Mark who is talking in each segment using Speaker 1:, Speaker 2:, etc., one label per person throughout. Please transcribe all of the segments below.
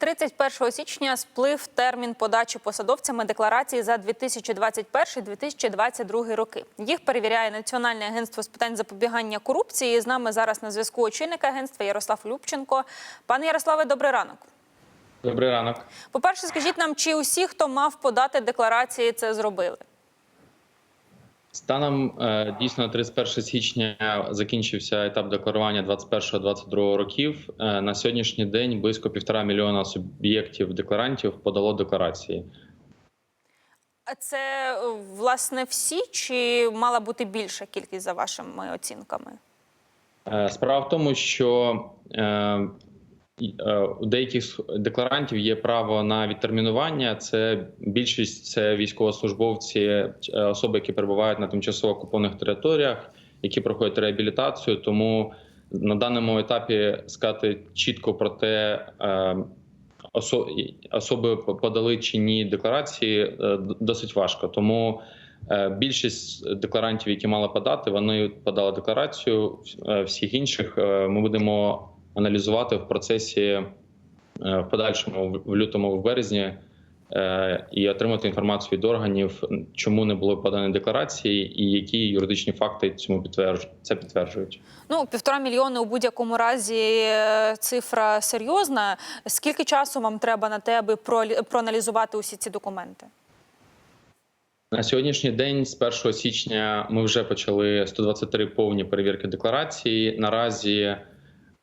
Speaker 1: 31 січня сплив термін подачі посадовцями декларації за 2021-2022 роки. Їх перевіряє Національне агентство з питань запобігання корупції. З нами зараз на зв'язку очільник агентства Ярослав Любченко. Пане Ярославе, добрий ранок.
Speaker 2: Добрий ранок.
Speaker 1: По-перше, скажіть нам, чи усі, хто мав подати декларації, це зробили?
Speaker 2: Станом е, дійсно 31 січня закінчився етап декларування 21-22 років. Е, На сьогоднішній день близько півтора мільйона суб'єктів декларантів подало декларації.
Speaker 1: А це е, власне всі, чи мала бути більша кількість за вашими оцінками?
Speaker 2: Справа в тому, що у деяких декларантів є право на відтермінування. Це більшість це військовослужбовці, е, особи, які перебувають на тимчасово окупованих територіях, які проходять реабілітацію. Тому на даному етапі сказати чітко про те, е, осо- особи подали чи ні декларації, е, досить важко. Тому Е, Більшість декларантів, які мали подати, вони подали декларацію. Е, Всіх інших е, ми будемо аналізувати в процесі е, в подальшому в- лютому, в березні, е, і отримати інформацію від органів, чому не було подані декларації, і які юридичні факти цьому підтверджують це підтверджують.
Speaker 1: Ну, півтора мільйони у будь-якому разі е, цифра серйозна. Скільки часу вам треба на те, аби проаналізувати усі ці документи?
Speaker 2: На сьогоднішній день, з 1 січня, ми вже почали 123 повні перевірки декларації. Наразі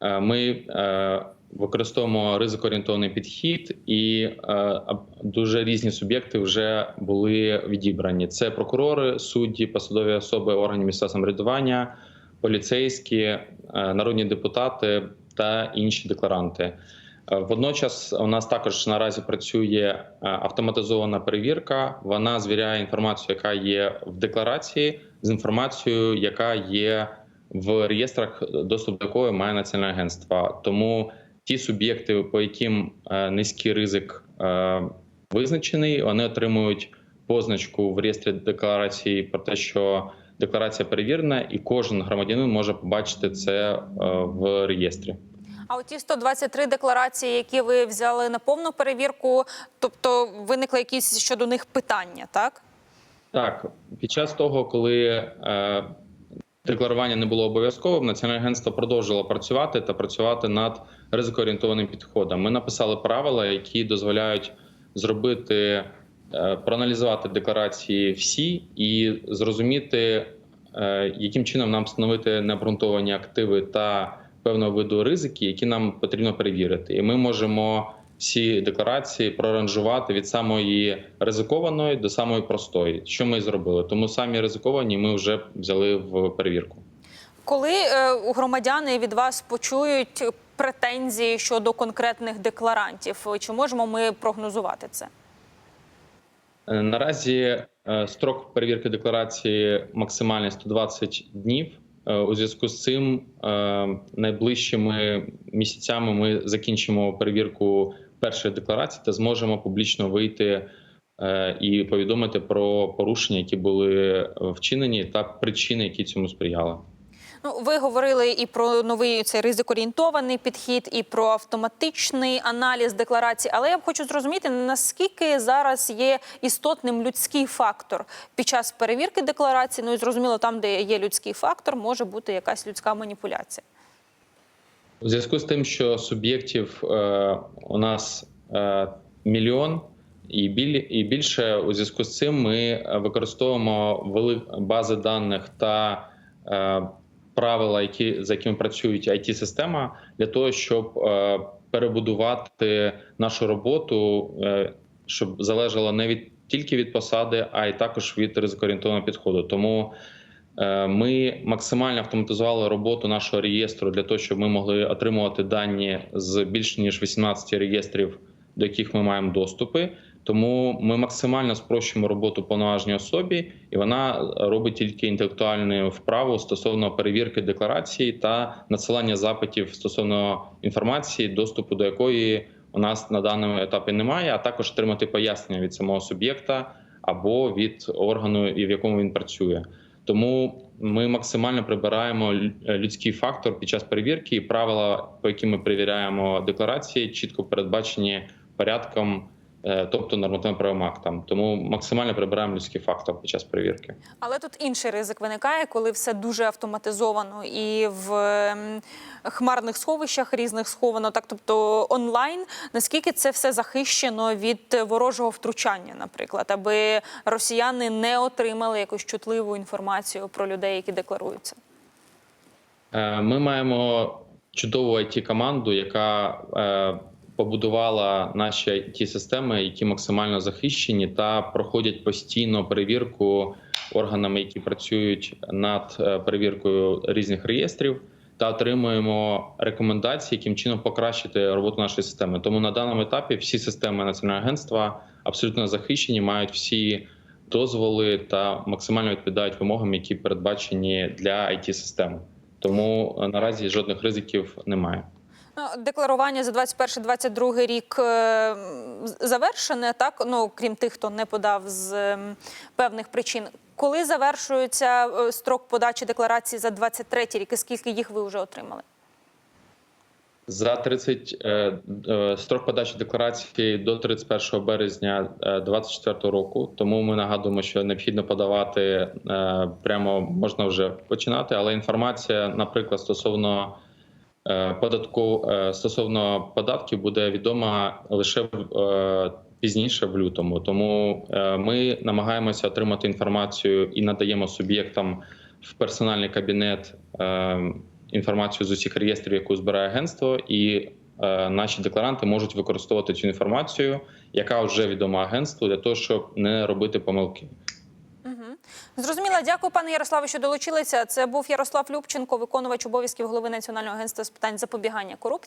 Speaker 2: ми е, використовуємо ризикоорієнтований підхід, і е, дуже різні суб'єкти вже були відібрані. Це прокурори, судді, посадові особи органів місцевого самоврядування, поліцейські, е, народні депутати та інші декларанти. Е, Водночас у нас також наразі працює е, автоматизована перевірка. Вона звіряє інформацію, яка є в декларації, з інформацією, яка є в реєстрах, доступ до якої має національне агентство. Тому ті суб'єкти, по яким е, низький ризик е, визначений, вони отримують позначку в реєстрі декларації про те, що декларація перевірена, і кожен громадянин може побачити це е, в реєстрі.
Speaker 1: А оті 123 декларації, які ви взяли на повну перевірку, тобто виникли якісь щодо них питання, так?
Speaker 2: Так, під час того, коли е, декларування не було обов'язковим, Національне агентство продовжило працювати та працювати над ризикоорієнтованим підходом. Ми написали правила, які дозволяють зробити, е, проаналізувати декларації всі і зрозуміти, е, яким чином нам встановити необґрунтовані активи та певного виду ризики, які нам потрібно перевірити. І ми можемо всі декларації проранжувати від самої ризикованої до самої простої, що ми зробили. Тому самі ризиковані ми вже взяли в перевірку.
Speaker 1: Коли е, громадяни від вас почують претензії щодо конкретних декларантів, чи можемо ми прогнозувати це?
Speaker 2: Е, Наразі е, строк перевірки декларації максимальний 120 днів. У зв'язку з цим найближчими місяцями ми закінчимо перевірку першої декларації та зможемо публічно вийти е, і повідомити про порушення, які були вчинені, та причини, які цьому сприяли.
Speaker 1: Ну, ви говорили і про новий цей ризикорієнтований підхід, і про автоматичний аналіз декларацій. Але я б хочу зрозуміти, наскільки зараз є істотним людський фактор під час перевірки декларацій. Ну і зрозуміло, там, де є людський фактор, може бути якась людська маніпуляція.
Speaker 2: У зв'язку з тим, що суб'єктів е, у нас е, мільйон і, біль, і більше, у зв'язку з цим ми використовуємо вели, бази даних та е, правила, які за якими працюють it система для того, щоб е, перебудувати нашу роботу, е, щоб залежало не від тільки від посади, а й також від ризикоорієнтованого підходу. Тому Ми максимально автоматизували роботу нашого реєстру для того, щоб ми могли отримувати дані з більш ніж 18 реєстрів, до яких ми маємо доступи. Тому ми максимально спрощуємо роботу повноважній особі, і вона робить тільки інтелектуальну вправу стосовно перевірки декларації та надсилання запитів стосовно інформації, доступу до якої у нас на даному етапі немає, а також отримати пояснення від самого суб'єкта або від органу, і в якому він працює. Тому ми максимально прибираємо е, людський фактор під час перевірки, і правила, по яким ми перевіряємо декларації, чітко передбачені порядком, е, тобто нормативно-правовим актом. Тому максимально прибираємо людський фактор під час перевірки.
Speaker 1: Але тут інший ризик виникає, коли все дуже автоматизовано і в ем, хмарних сховищах різних сховано, так тобто онлайн. Наскільки це все захищено від ворожого втручання, наприклад, аби росіяни не отримали якусь чутливу інформацію про людей, які декларуються?
Speaker 2: Е, Ми маємо чудову it команду яка е, побудувала наші it системи які максимально захищені та проходять постійно перевірку органами, які працюють над е, перевіркою різних реєстрів, та отримуємо рекомендації, яким чином покращити роботу нашої системи. Тому на даному етапі всі системи національного агентства абсолютно захищені, мають всі дозволи та максимально відповідають вимогам, які передбачені для it систем тому е, наразі жодних ризиків немає.
Speaker 1: Ну, Декларування за 21-22 рік е, завершене, так ну крім тих, хто не подав з ем, певних причин. Коли завершується е, строк подачі декларації за 23 рік, і скільки їх ви вже отримали?
Speaker 2: За 30 е, е, строк подачі декларації до 31 березня 2024 року. Тому ми нагадуємо, що необхідно подавати е, прямо можна вже починати. Але інформація, наприклад, стосовно е, податку е, стосовно податків, буде відома лише в- е, пізніше в лютому. Тому е, ми намагаємося отримати інформацію і надаємо суб'єктам в персональний кабінет. е, інформацію з усіх реєстрів, яку збирає агентство, і е, наші декларанти можуть використовувати цю інформацію, яка вже відома агентству, для того, щоб не робити помилки.
Speaker 1: Зрозуміла, дякую, пане Ярославе, що долучилися. Це був Ярослав Любченко, виконувач обов'язків голови Національного агентства з питань запобігання корупції.